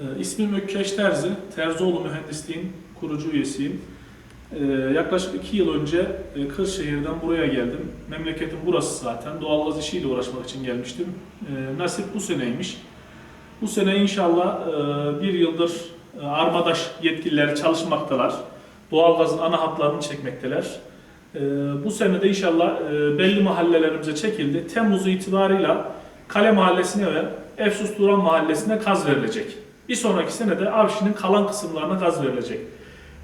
Ee, İsmim Ökkeş Terzi, Terzioğlu Mühendisliğin kurucu üyesiyim. Ee, yaklaşık iki yıl önce e, Kırşehir'den buraya geldim. Memleketim burası zaten. Doğalgaz işiyle uğraşmak için gelmiştim. Ee, nasip bu seneymiş. Bu sene inşallah e, bir yıldır e, Armadaş yetkilileri çalışmaktalar. Doğalgazın ana hatlarını çekmekteler. Bu sene de inşallah e, belli mahallelerimize çekildi. Temmuz itibarıyla Kale Mahallesi'ne ve Efsus Duran Mahallesi'ne gaz verilecek. Bir sonraki sene de Avşin'in kalan kısımlarına gaz verilecek.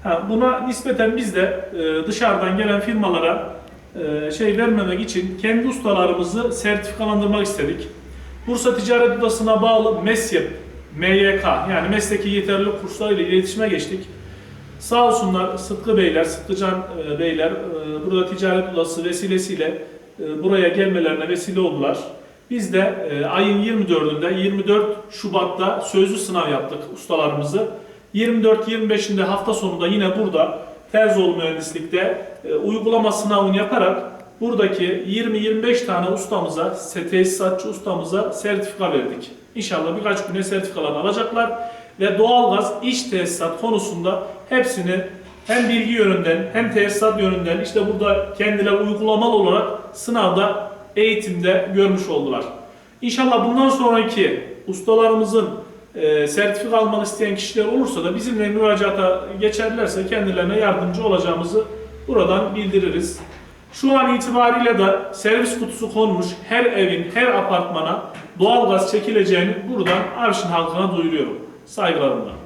Ha, buna nispeten biz de e, dışarıdan gelen firmalara e, şey vermemek için kendi ustalarımızı sertifikalandırmak istedik. Bursa Ticaret Odası'na bağlı MESYEP, MYK yani mesleki yeterlilik kurslarıyla iletişime geçtik. Sağ olsunlar Sıtkı Beyler, Sıtkıcan e, Beyler e, burada ticaret odası vesilesiyle e, buraya gelmelerine vesile oldular. Biz de e, ayın 24'ünde 24 Şubat'ta sözlü sınav yaptık ustalarımızı. 24-25'inde hafta sonunda yine burada Terzioğlu Mühendislik'te e, uygulama sınavını yaparak buradaki 20-25 tane ustamıza, tesisatçı ustamıza sertifika verdik. İnşallah birkaç güne sertifikalarını alacaklar ve doğalgaz iç tesisat konusunda hepsini hem bilgi yönünden hem tesisat yönünden işte burada kendileri uygulamalı olarak sınavda eğitimde görmüş oldular. İnşallah bundan sonraki ustalarımızın e, sertifika almak isteyen kişiler olursa da bizimle müracaata geçerlerse kendilerine yardımcı olacağımızı buradan bildiririz. Şu an itibariyle de servis kutusu konmuş her evin, her apartmana doğalgaz çekileceğini buradan Arşın halkına duyuruyorum. Saygılarımla.